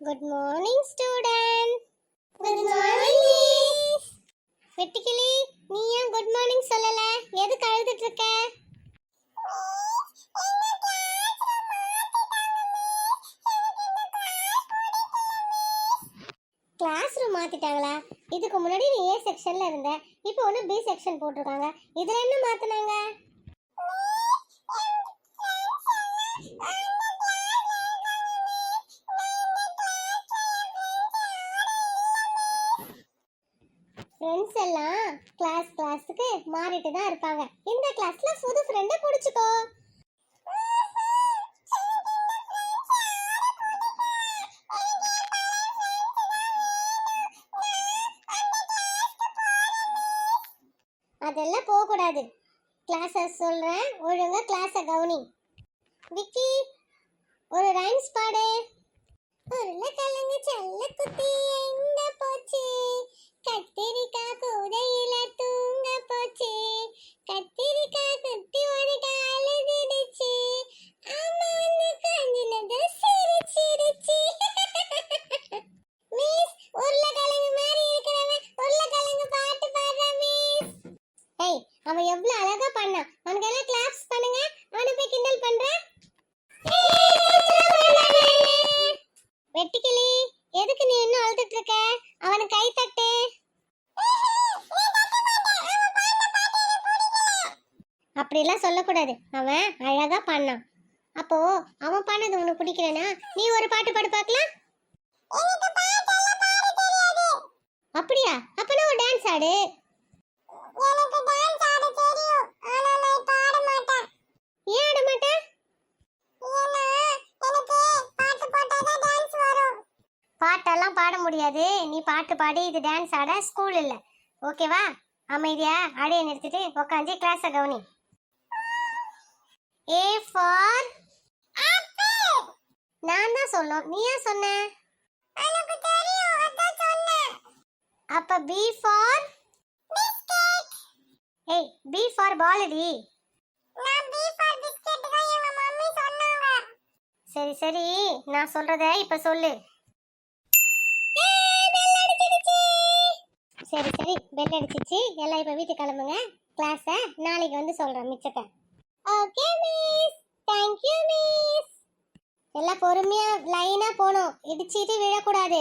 Good morning student good morning miss வெட்டிக்கிளி நீ ஏன் good morning சொல்லல? எதுக்கு அழுதுட்டு இருக்க? கிளாஸ் ரூம் மாத்திட்டாங்களா? இதுக்கு முன்னாடி நீ ஏ செக்ஷன்ல இருந்த. இப்போ ஒன்று பி செக்ஷன் போட்டிருக்காங்க. இதுல என்ன மாத்தினாங்க? ஃப்ரெண்ட்ஸ் எல்லாம் கிளாஸ் கிளாஸுக்கு மாறிட்டு தான் இருப்பாங்க இந்த கிளாஸ்ல புது ஃப்ரெண்டை பிடிச்சிக்கோ. அதெல்லாம் போகக்கூடாது. கிளாஸை சொல்கிறேன் ஒழுங்காக கிளாஸை கவனி. விக்கி ஒரு ரைம்ஸ் பாடு. உருளைக்கிழங்கு செல்ல குத்தி எங்க போச்சு? அவன் எவ்வளவு அழகா பண்ணான். அவனுக்கெல்லாம் கிளாப்ஸ் பண்ணுங்க. அவனை போய் கிண்டல் பண்ற வெட்டிக்கிளி எதுக்கு நீ இன்னும் அழுதுட்டு இருக்க? அவனுக்கு கை தட்டு. அப்படிலாம் சொல்லக்கூடாது. அவன் அழகா பண்ணான். அப்போ அவன் பண்ணது உனக்கு பிடிக்கலனா நீ ஒரு பாட்டு பாடு பார்க்கலாம். அப்படியா? அப்பனா ஒரு டான்ஸ் ஆடு எனக்கு டான்ஸ் ஆட தெரியும் ஆனா நான் பாட மாட்டேன் ஏன் ஆட மாட்டேன் ஏன்னா எனக்கு பாட்டு போட்டாதான் டான்ஸ் வரும் பாட்டெல்லாம் பாட முடியாது. நீ பாட்டு பாடி இது டான்ஸ் ஆட ஸ்கூல் இல்ல. ஓகேவா அமைதியா? அடைய நிறுத்திட்டு உட்காந்து கிளாஸ் கவனி. ஏ ஃபார் நான் தான் சொல்லணும் நீ ஏன் சொன்ன? எனக்கு தெரியும். அதான் அப்ப பி ஃபார் ஏய் பி ஃபார் பாலடி நான் பி ஃபார் பிஸ்கட் தான் எங்க மம்மி சொன்னாங்க. சரி சரி. நான் சொல்றத இப்ப சொல்லு. சரி சரி. பெல் அடிச்சிச்சு. எல்லாம் இப்போ வீட்டுக்கு கிளம்புங்க. கிளாஸை நாளைக்கு வந்து சொல்கிறேன் மிச்சத்தை. Okay miss thank you miss எல்லாம் பொறுமையாக லைனாக போகணும். இடிச்சிட்டு விழக்கூடாது.